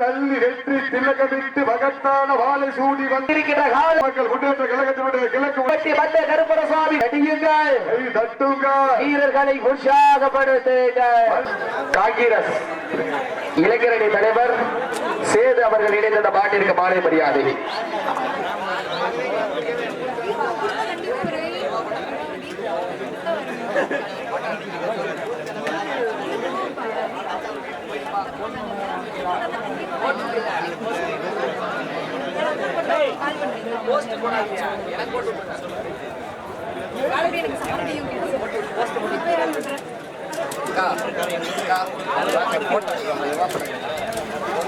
தள்ளி வெற்றி திலகமிட்டு மகத்தான வாழை சூடி வந்திருக்கின்ற கால மக்கள் முன்னேற்ற கழகத்தினுடைய கிழக்கு பட்டி வந்த கருப்பரசாமி அடியுங்கள் கை தட்டுங்க. வீரர்களை உற்சாகப்படுத்துங்கள். காங்கிரஸ் இளைஞரணி தலைவர் சேது அவர்கள் இணைந்த இந்த மாட்டிற்கு மாலை மரியாதை.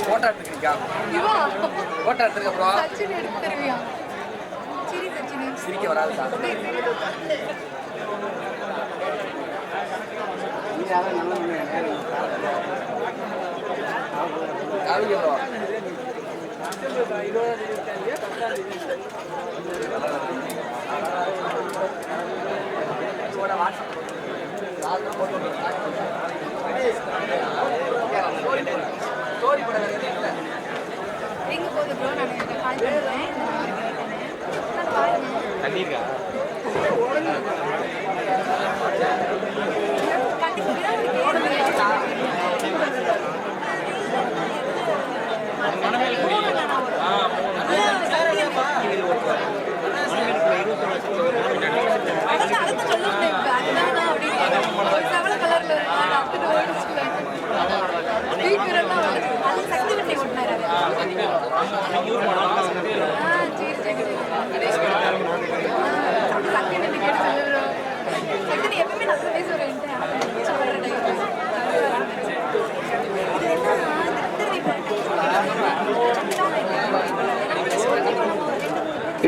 போட்டோ எடுத்துக்கிறீங்க போட்டோ எடுத்துக்க ப்ரோ எடுத்து தருவியா? சரி சச்சின் சிரிக்க வராதுக்கா காவிங்க ப்ரோ ஸ்டோரி போட இல்லை எங்க போகுது ப்ரோ நான் எனக்கு கால் பண்ணுறேன் நான் பாருங்க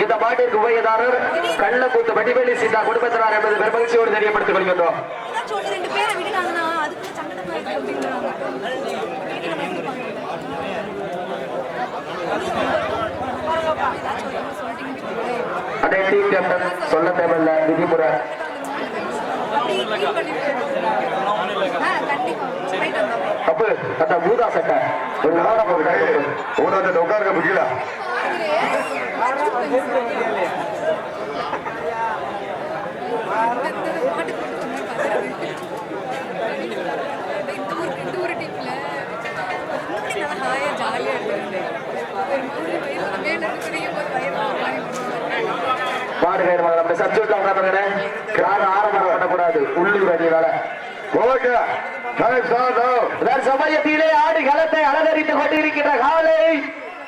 இந்த மாட்டிற்கு உபயதாரர் கள்ளக்கூத்து வடிவேலி சீதா குடும்பத்தினார் என்பது பெருமகிழ்ச்சியோடு தெரியப்படுத்திக் கொள்கின்றோம். அதே டீம் கேப்டன் சொல்ல தேவையில்ல விதிமுறை. அப்படி தப்பு. அந்த ஊதா சட்டை. ஒரு வாரம் போகுது. ஊராட்ட உட்காருங்க முடியல ஆரம்பம் பண்ணக்கூடாது. உள்ளூர் ஓகே. சமயத்திலே ஆடு களத்தை அலங்கரித்துக் கொண்டிருக்கின்ற காலை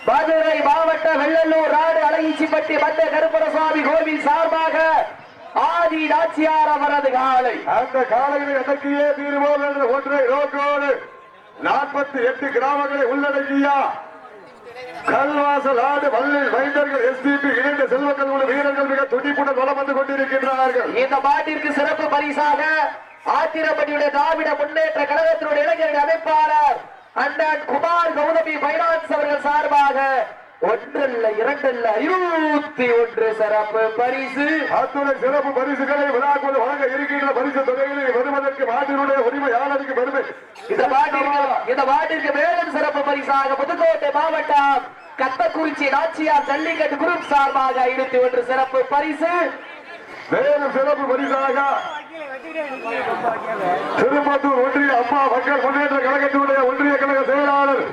மதுரை மாவட்ட வெள்ளலூர் நாடு அழகிச்சிப்பட்டி மந்த கருப்பரசுவாமி கோவில் சார்பாக ஆதி நாச்சியார் அவரது காலை. அந்த காலையில் எதற்கையே தீர்வோம் என்ற ஒன்றை நோக்கோடு நாற்பத்தி எட்டு கிராமங்களை உள்ளடக்கிய? கல்வாசல் ஆடு வல்லில் வைந்தர்கள் எஸ்பிபி இணைந்த செல்வ கல்லூரி வீரர்கள் மிக துடிப்புடன் வளம் வந்து கொண்டிருக்கின்றார்கள். இந்த மாட்டிற்கு சிறப்பு பரிசாக ஆத்திரப்பட்டியுடைய திராவிட முன்னேற்ற கழகத்தினுடைய இளைஞர்கள் அமைப்பாளர் அண்ணன் குமார் கௌதமி பைனான்ஸ் அவர்கள் சார்பாக ஒன்றல்ல இரண்டல்ல இருபத்தி ஒன்று சிறப்பு பரிசு. அத்துணை சிறப்பு பரிசுகளை விழாக்குள் வழங்க இருக்கின்ற பரிசு தொகைகளை வருவதற்கு மாட்டினுடைய உரிமையாளருக்கு பெருமை. இந்த மாட்டிற்கு இந்த மாட்டிற்கு மேலும் சிறப்பு பரிசாக புதுக்கோட்டை மாவட்டம் கத்தக்குறிச்சி நாச்சியார் ஜல்லிக்கட்டு குரூப் சார்பாக இருபத்தி ஒன்று சிறப்பு பரிசு. மேலும் சிறப்பு பரிசாக திருப்பத்தூர் ஒன்றிய அம்மா மக்கள் முன்னேற்ற கழகத்தினுடைய ஒன்றிய கழக செயலாளர்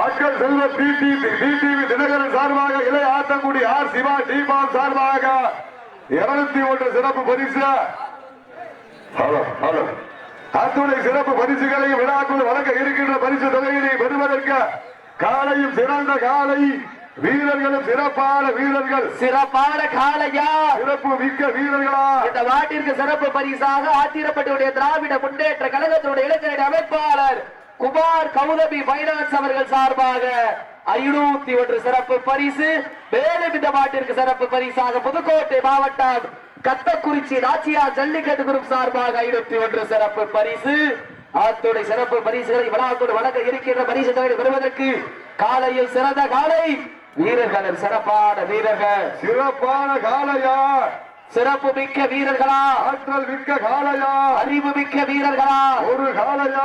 மக்கள் செல்வ டிடிவி தினகரன் சார்பாக இளைய ஆத்தங்குடி ஆர் சிவா டிபால் சார்பாக இருநூத்தி ஒன்று சிறப்பு பரிசு. Hello hello. அத்துணை சிறப்பு பரிசுகளை விழாக்குள் வழங்க இருக்கின்ற பரிசு தொகையினை பெறுவதற்கு காலையும் சிறந்த காலை வீரர்களும் சிறப்பான வீரர்கள். சிறப்பான காளையா? சிறப்பு மிக்க வீரர்களா? இந்த மாட்டிற்கு சிறப்பு பரிசாக ஆத்திரப்பட்டுடைய திராவிட முன்னேற்ற கழகத்தினுடைய இளைஞர் அமைப்பாளர் குமார் கௌதமி பைனான்ஸ் அவர்கள் சார்பாக ஐநூத்தி ஒன்று சிறப்பு பரிசு. மேலும் இந்த மாட்டிற்கு சிறப்பு பரிசாக புதுக்கோட்டை மாவட்டம் கத்தக்குறிச்சி ராச்சியா ஜல்லிக்கட்டு குரூப் சார்பாக ஐநூத்தி ஒன்று சிறப்பு பரிசு. அத்துடைய சிறப்பு பரிசுகளை விழாத்தோடு வழங்க இருக்கின்ற பரிசு தொகை பெறுவதற்கு காலையில் சிறந்த காலை. வீரர்கள் சிறப்பான வீரர்கள். சிறப்பான காலையா? சிறப்பு மிக்க வீரர்களா? ஆற்றல் மிக்க காளையா அறிவு மிக்க வீரர்களா? ஒரு காளையா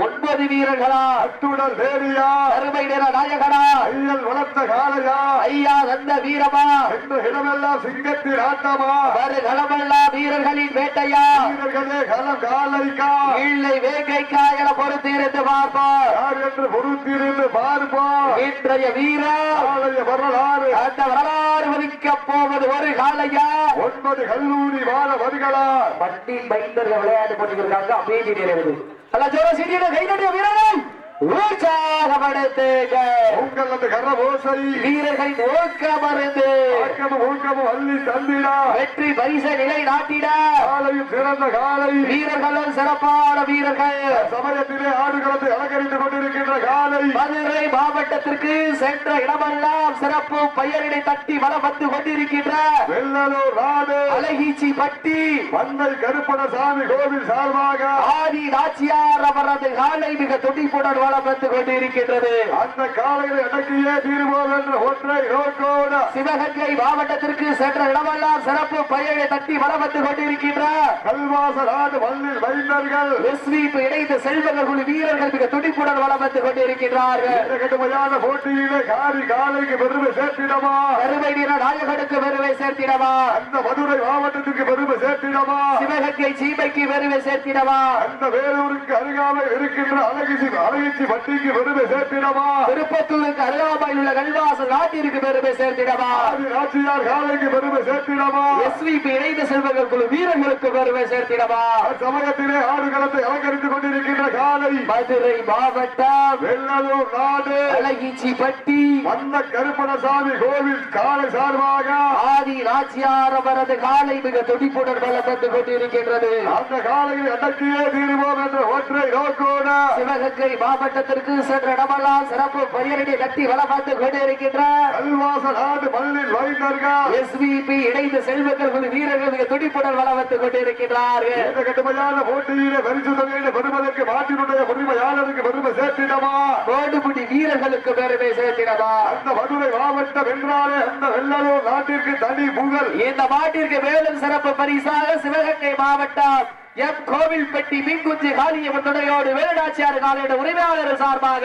ஒன்பது வீரர்களா? அத்துடல் வேலியா அருமை நிற நாயகனா? ஐயல் வளர்த்த காளையா ஐயா வந்த வீரமா? என்ற இடமெல்லாம் சிங்கத்தின் ஆட்டமா? வருகளமெல்லாம் வீரர்களின் வேட்டையா? வீரர்களே களம் காலைக்கா? இல்லை வேங்கைக்கா என பொறுத்திருந்து பார்ப்போம். யார் என்று பொறுத்திருந்து பார்ப்போம். இன்றைய வீரா காளைய வரலாறு. அந்த வரலாறு வலிக்க போவது ஒரு காலையா? ஒன்பது கல்லூரி மாணவர்களா மண்ணின் மைந்தர்கள் விளையாட்டு போட்டிருக்காங்க அமைதி நிறைவது அல்ல ஜோர சீட்டியிட கைதடிய வீரர்கள்! உற்சாகப்படுத்துங்க. உங்கள் அந்த கரபோசை வீரர்களின் ஊக்கம் அருந்து ஆக்கமும் ஊக்கமும் அள்ளி தந்திடா. வெற்றி பரிச நிலை நாட்டிட காலையும் சிறந்த காலை. வீரர்களும் சிறப்பான வீரர்கள். சமயத்திலே ஆடுகளத்தை அலங்கரித்துக் கொண்டிருக்கின்ற காலை. மதுரை மாவட்டத்திற்கு சென்ற இடமெல்லாம் சிறப்பு பெயரினை தட்டி வளம் வந்து கொண்டிருக்கின்ற வெள்ளலூர் நாடு அழகீச்சி பட்டி. மந்தை கருப்பணசாமி கோவில் சார்பாக. ஆதி நாச்சியார் அவரது காலை மிக துடிப்புடன் வளம் வந்து கொண்டிருக்கின்றது. அந்த காலையில் அடக்கியே தீர்வோம் என்ற ஒற்றை நோக்கோடு சிவகங்கை மாவட்டத்திற்கு சென்ற இடமெல்லாம் சிறப்பு பெயரை தட்டி வளம் வந்து கொண்டிருக்கின்ற கல்வாச நாடு மண்ணில் வைந்தர்கள் எஸ்விபி இணைந்த செல்வங்கள் குழு வீரர்கள் மிக துடிப்புடன் வளம் வந்து கொண்டிருக்கின்றார்கள். கடுமையான போட்டியிலே காரி காலைக்கு பெருமை சேர்த்திடமா கருமை நிற நாயகனுக்கு பெருமை சேர்த்திடவா? அந்த மதுரை மாவட்டத்துக்கு பெருமை சேர்த்திடமா சிவகங்கை சீமைக்கு பெருமை சேர்த்திடவா? அந்த வேலூருக்கு அருகாமை இருக்கின்ற அழகிசி அழகிச்சி பட்டிக்கு பெருமை சேர்த்திடமா திருப்பத்தூருக்கு அருகாமையில் உள்ள கல்வாசல் நாட்டிற்கு பெருமை சேர்த்திடவா? ஆதி நாச்சியார் காலைக்கு பெருமை சேர்த்திடமா எஸ்விபி இணைந்த செல்வங்கள் குழு வீரர்களுக்கு பெருமை சேர்த்திடவா? சமயத்திலே ஆடுகளத்தை அலங்கரித்துக் கொண்டிருக்கின்ற காலை மதுரை மாவட்டம் வெள்ளலூர் நாடு அழகிச்சி பட்டி அந்த கருப்பணசாமி கோவில் காலை சார்பாக ஆதி நாச்சியார் அவரது காலை மிக துடிப்புடன் பலம் வந்து கொண்டிருக்கின்றது. அந்த காலையில் அடக்கியே தீருவோம் என்ற ஒற்றை நோக்கோடு சிவகங்கை மாவட்டத்திற்கு சென்ற இடமெல்லாம் சிறப்பு பரியரடி கட்டி வளம் வந்து கொண்டிருக்கின்ற கல்வாச நாடு மண்ணில் வைந்தர்கள் எஸ்விபி இணைந்த செல்வங்கள் குழு வீரர்கள் மிக துடிப்புடன் வளம் வந்து கொண்டிருக்கின்றார்கள். இந்த போட்டியிலே பரிசு தொகையில பெறுவதற்கு மாட்டினுடைய உரிமையாளருக்கு பெருமை சேர்த்திடமா கோடுபுடி வீரர்களுக்கு பெருமை சேர்த்திடவா? அந்த மதுரை மாவட்டம் என்றாலே அந்த வெள்ளலூர் நாட்டிற்கு தனி புகழ். இந்த மாட்டிற்கு மேலும் சிறப்பு பரிசாக சிவகங்கை மாவட்டம் எம் கோவில்பட்டி மீன்குஞ்சி காளியம்மன் துணையோடு வேலுநாச்சியார் காலையோட உரிமையாளர் சார்பாக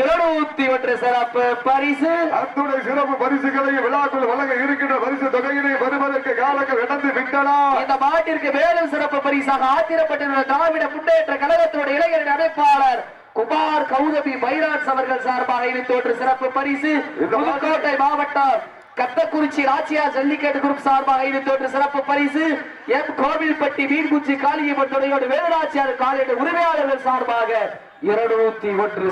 இருநூத்தி ஒன்று சிறப்பு பரிசு. அத்துணை சிறப்பு பரிசுகளை விழாக்குள் வழங்க இருக்கின்ற பரிசு தொகையினை பெறுவதற்கு காலங்கள் நடந்து விட்டனா. இந்த மாட்டிற்கு மேலும் சிறப்பு பரிசாக ஆத்திரப்பட்டிருந்த திராவிட முன்னேற்ற கழகத்தினுடைய இளைஞரின் அமைப்பாளர் குமார் கௌதமி பைரான்ஸ் அவர்கள் சார்பாக இணைத்து ஒன்று சிறப்பு பரிசு. புதுக்கோட்டை மாவட்டம் கத்தக்குறிச்சி ராச்சியா ஜல்லிக்கட்டு குரூப் சார்பாக இணைத்து ஒன்று சிறப்பு பரிசு. எம். கோவில்பட்டி மீன்குச்சி காளியம்மன் துணையோடு வேலுநாச்சியார் காலையோட உரிமையாளர்கள் சார்பாக இருநூத்தி ஒன்று.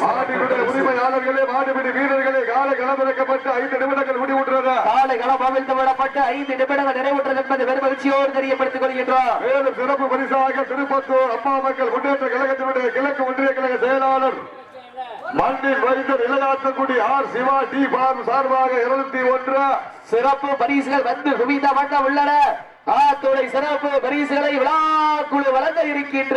உரிமையாளர்களே மாடுபிடி வீரர்களே காலை களமிறக்கப்பட்டு ஐந்து நிமிடங்கள் முடிவுற்றது. காலை களம் விடப்பட்டு ஐந்து நிமிடங்கள் நிறைவுற்றது என்பது பெரும் மகிழ்ச்சியோடு தெரியப்படுத்திக் கொள்கின்றோம். மேலும் சிறப்பு பரிசாக திருப்பத்தூர் அம்மா மக்கள் முன்னேற்ற கழகத்தினுடைய கிழக்கு ஒன்றிய கழக செயலாளர் மண்ணில் வைத்த Nilaiyatrakudi R Siva D form சார்பாக இருநூத்தி ஒன்று சிறப்பு பரிசுகள் வந்து குவிந்த வண்ணம் உள்ளன. ஆத்துறை சிறப்பு பரிசுகளை விழாக்குழு வழங்க இருக்கின்ற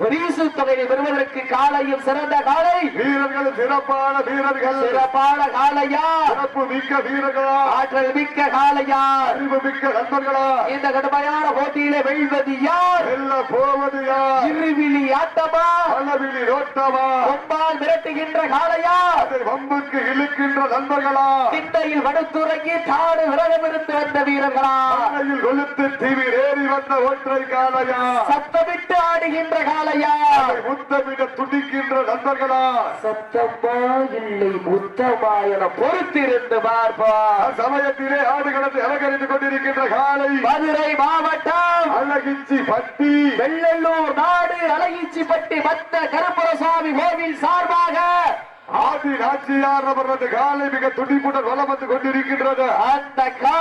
பரிசு தொகையை பெறுவதற்கு காலையும் சிறந்த காலை. வீரர்கள் சிறப்பான வீரர்கள். சிறப்பான காலையா? சிறப்பு மிக்க வீரர்களா? ஆற்றல் மிக்க காலையா? அறிவு மிக்க நண்பர்களா? இந்த கடுமையான போட்டியிலே வெல்வது யார்? வெல்ல போவது யார்? இருவிழி ஆட்டமா? அளவிலி நோட்டமா கொம்பால் மிரட்டுகின்ற காலையா? அதை வம்புக்கு இழுக்கின்ற நண்பர்களா? திண்டையில் வடுத்துறங்கி தாடு விரதம் இருந்து வந்த வீரர்களா? கொளுத்து தீவி ஏறி வந்த ஒற்றை காலையா? சத்தமிட்டு ஆடுகின்ற காலையா? அதை முத்தமிட துடிக்கின்ற நண்பர்களா சத்தமா? இல்லை முத்தமா என பொறுத்திருந்து பார்ப்பா சமயத்திலே ஆடுகளத்தை அலங்கரித்துக் கொண்டிருக்கின்ற காலை. மதுரை மாவட்டம் அழகிச்சி பட்டி. வெள்ளல்லூர் நாடு அழகிச்சிப்பட்டி மத்த கருப்பரசாமி கோவில் சார்பாக ஆதி நாச்சியார் அவரது காலை மிக துடிப்புடன் வலம் வந்து கொண்டிருக்கின்றது. அந்த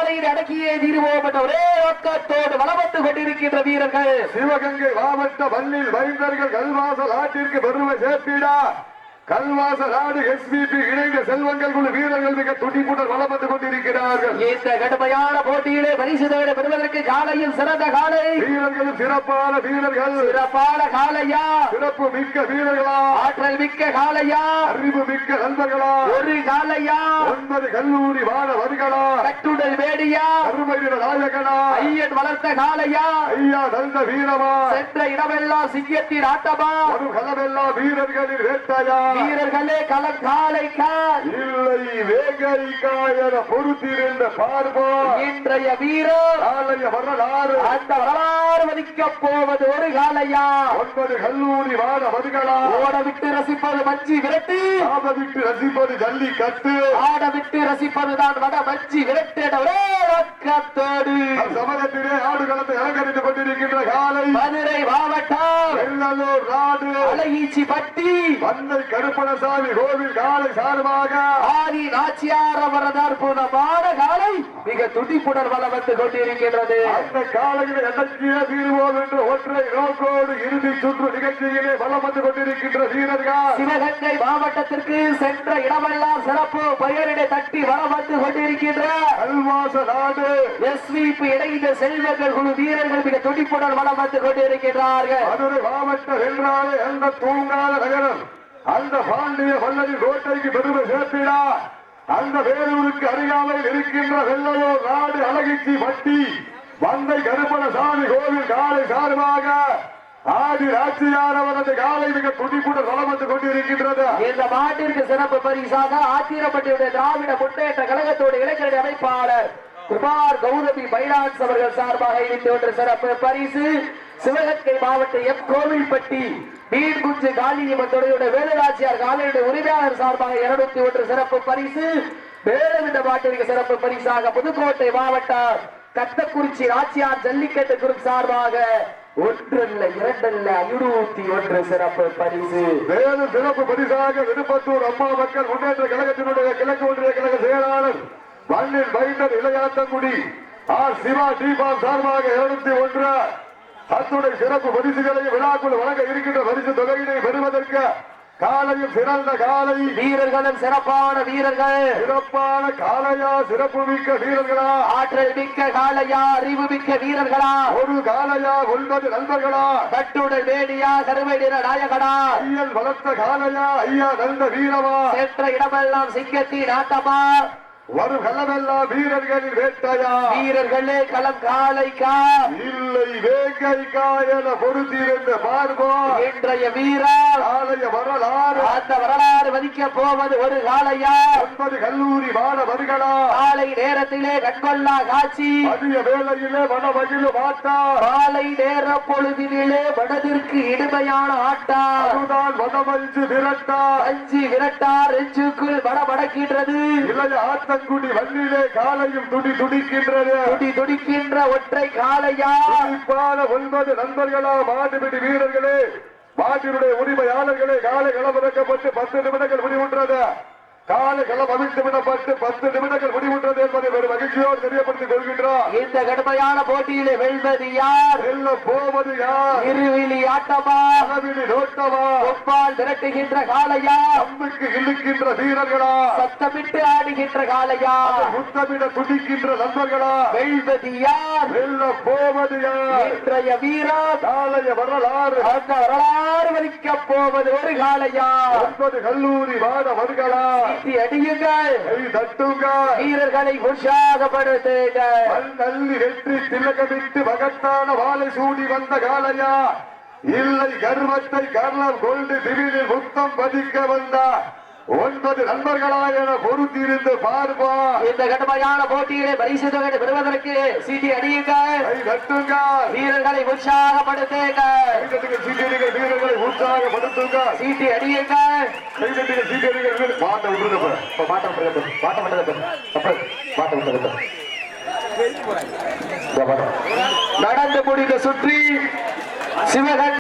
காலையில் அடக்கியே தீர்வோம் என்ற ஒரே நோக்கத்தோடு வலம் வந்து கொண்டிருக்கின்ற வீரர்கள். சிவகங்கை மாவட்ட மண்ணில் வைந்தர்கள் கல்வாசல் ஆட்டிற்கு பெருமை சேர்த்திடா. கல்வாச நாடு எஸ்பிபி இணைந்த செல்வங்கள் குழு வீரர்கள் மிக துடிப்புடன் வலம் வந்து கொண்டிருக்கிறார்கள். இந்த கடுமையான போட்டியிலே பரிசு தொகை பெறுவதற்கு காலையில் சிறந்த காலை. வீரர்களும் சிறப்பான வீரர்கள். சிறப்பான காலையா? சிறப்பு மிக்க வீரர்களா? ஆற்றல் மிக்க காலையா? அறிவு மிக்க நண்பர்களா? ஒரு காலையா? ஒன்பது கல்லூரி மாணவர்களா கட்டுடல் வேடியா? கருமையில நாயகனா? ஐயன் வளர்த்த காலையா ஐயா நல்ல வீரமா? சென்ற இடமெல்லாம் சிங்கத்தின் ஆட்டமா? ஒரு களமெல்லாம் வீரர்களின் வேட்டையா? வீரர்களே களம் காலைக்கா இல்லை வேங்கைக்காயன பொறுத்திருந்த பார்ப்பா இன்றைய வீரர் ஆலய வரலாறு? அந்த வரலாறு மதிக்கப் போவது ஒரு காலையா ஒன்பது கல்லூரி மாணவர்களா ஓட விட்டு ரசிப்பது மஞ்சி விரட்டு. விட்டு ரசிப்பது ஜல்லிக்கட்டு. ஆட விட்டு ரசிப்பதுதான் வட மஞ்சி விரட்டு என்ற ஒரே நோக்கத்தோடு சமயத்திலே ஆடுகளத்தை அலங்கரித்துக் கொண்டிருக்கின்ற காலை. மதுரை மாவட்டம். வெள்ளலூர் நாடு. அழகீச்சி பட்டி. வந்தை கருப்பணசாமி கோவில் காலை சார்பாக. ஆதி நாச்சியார் அவரது அற்புதமான காலை மிக துடிப்புடன் வளம் வந்து கொண்டிருக்கின்றது. அந்த காலையில் எதற்கிய தீர்வோம் என்று ஒற்றை நோக்கோடு இறுதி சுற்று நிகழ்ச்சியிலே வலம் வந்து கொண்டிருக்கின்ற வீரர்கள். சிவகங்கை மாவட்டத்திற்கு சென்ற இடமெல்லாம் சிறப்பு. பெயரிடை தட்டி வளம் வந்து கொண்டிருக்கின்ற இணைந்த செல்வங்கள் குழு வீரர்கள் மிக துடிப்புடன் வளம் வந்து கொண்டிருக்கின்றார்கள். மதுரை மாவட்டம் வென்றாலே அந்த தூங்காத நகரம். அந்த பாண்டிய வல்லரி கோட்டைக்கு பெருமை சேர்த்திடா. அந்த வேலூருக்கு அருகாமையில் இருக்கின்ற வெள்ளலூர் நாடு அழகிச்சி பட்டி. வந்தை கருப்பணசாமி கோவில் காலை சார்பாக ஆதி ராட்சியார் அவரது காலை மிக துடிப்புடன் வளம் வந்து கொண்டிருக்கின்றது. இந்த மாட்டிற்கு சிறப்பு பரிசாக ஆத்திரப்பட்டியுடைய திராவிட முன்னேற்ற கழகத்தோட இளைஞரணி அமைப்பாளர் குமார் கௌதமி பைனான்ஸ் அவர்கள் சார்பாக இணைந்து ஒன்று சிறப்பு பரிசு சிவகங்கை மாவட்ட எம். கோவில்பட்டி மீன்குஞ்சு காளியம்மன் துறையுடைய வேலுராட்சியார் காலையுடைய உரிமையாளர் சார்பாக இருநூத்தி ஒன்று சிறப்பு பரிசு. மேலும் இந்த மாட்டிற்கு சிறப்பு பரிசாக புதுக்கோட்டை மாவட்டம் கத்தக்குறிச்சி ஆட்சியார் ஜல்லிக்கட்டு குரூப் சார்பாக ஒன்றல்ல இரண்டல்ல ஐநூத்தி ஒன்று சிறப்பு பரிசு. மேலும் சிறப்பு பரிசாக விருப்பத்தூர் அம்மா மக்கள் முன்னேற்ற கழகத்தினுடைய கிழக்கு ஒன்றிய கழக செயலாளர் மண்ணின் பைண்டர் இளையாத்தங்குடி ஆர் சிவா தீபாம் சார்பாக இருநூத்தி ஒன்று. அத்துடைய சிறப்பு பரிசுகளை விழாக்குள் வழங்க இருக்கின்ற பரிசு தொகையினை பெறுவதற்கு காலையும் சிறந்த காலை. வீரர்களும் சிறப்பான வீரர்கள். சிறப்பான காலையா சிறப்பு மிக்க வீரர்களா? ஆற்றல் மிக்க காளையா அறிவு மிக்க வீரர்களா? ஒரு காலையா ஒன்பது நண்பர்களா? கட்டுடல் வேடியா கருமை நிற நாயகனா? ஐயன் வளர்த்த காலையா ஐயா நல்ல வீரமா? சென்ற இடமெல்லாம் சிங்கத்தின் ஆட்டமா? வரும் களமெல்லாம் வீரர்களின் வேட்டையா? வீரர்களே களம் காளைக்கா இல்லை வேங்கைக்கா என பொருத்தியிருந்த பார்ப்போம் இன்றைய வீரர் ஆலய வரலாறு? அந்த வரலாறு மதிக்க போவது ஒரு காளையா? ஒன்பது கல்லூரி மாணவர்களா? காலை நேரத்திலே கண்கொள்ளா காட்சி. மதிய வேளையிலே மனமகிழு மாட்டா? காலை நேர பொழுதினிலே மனதிற்கு இனிமையான ஆட்டா. அதுதான் மனமஞ்சு விரட்டா? அஞ்சு விரட்டார் நெஞ்சுக்குள் மடமடக்கின்றது இளைய ஆத்தங்குடி வண்டியிலே காலையும் துடி துடிக்கின்றது. துடி துடிக்கின்ற ஒற்றை காளையா? துடிப்பான ஒன்பது நண்பர்களா மாட்டுப்பிடி வீரர்களே. மாட்டினுடைய உரிமையாளர்களே காலை களமிறக்கப்பட்டு பத்து நிமிடங்கள் முடிவுற்றது. காலை களம் அவிழ்த்து விடப்பட்டு பத்து நிமிடங்கள் முடிவுற்றது என்பதை வெறும் மகிழ்ச்சியோடு தெரியப்படுத்திக் கொள்கின்றார். இந்த கடுமையான போட்டியிலே வெல்வது யார்? செல்ல போவது யார்? இருவிழி ஆட்டமா? அளவிலி நோட்டமா? ஒப்பால் விரட்டுகின்ற காளையா? அம்புக்கு இழுக்கின்ற வீரர்களா? சத்தமிட்டு ஆடுகின்ற காளையா? முத்தமிட துடிக்கின்ற நண்பர்களா? வெல்வது யார்? வெல்ல போவது யார்? இன்றைய வீரா காலைய வரலாறு. அந்த வரலாறு வலிக்கப் போவது ஒரு ஒன்பது கல்லூரி மாணவர்களா? சீட்டி அடியுங்கள். கை தட்டுங்க வீரர்களை உற்சாகப்படுத்துங்கள். மண்ணள்ளி வெற்றி திலகமிட்டு மகத்தான வாழை சூடி வந்த காளையா? இல்லை கர்வத்தை கர்ணம் கொண்டு திடீரில் முத்தம் பதிக்க வந்த ஒன்பது நண்பர்களா என பொறுத்திருந்து பார்ப்பா. இந்த கடுமையான போட்டியிலே பரிசு தொகை பெறுவதற்கு சீட்டி அடியுங்கள் வீரர்களை சீக்கிரங்கள் வீரர்களை உற்சாகப்படுத்துங்க சீட்டி அடியுங்கள் விட்டது, மாட்டம் விட்டது. அப்ப, மாட்டம் விட்டது. இதோ பாரு. நடந்து முடிந்த சுற்றி சிவகங்கை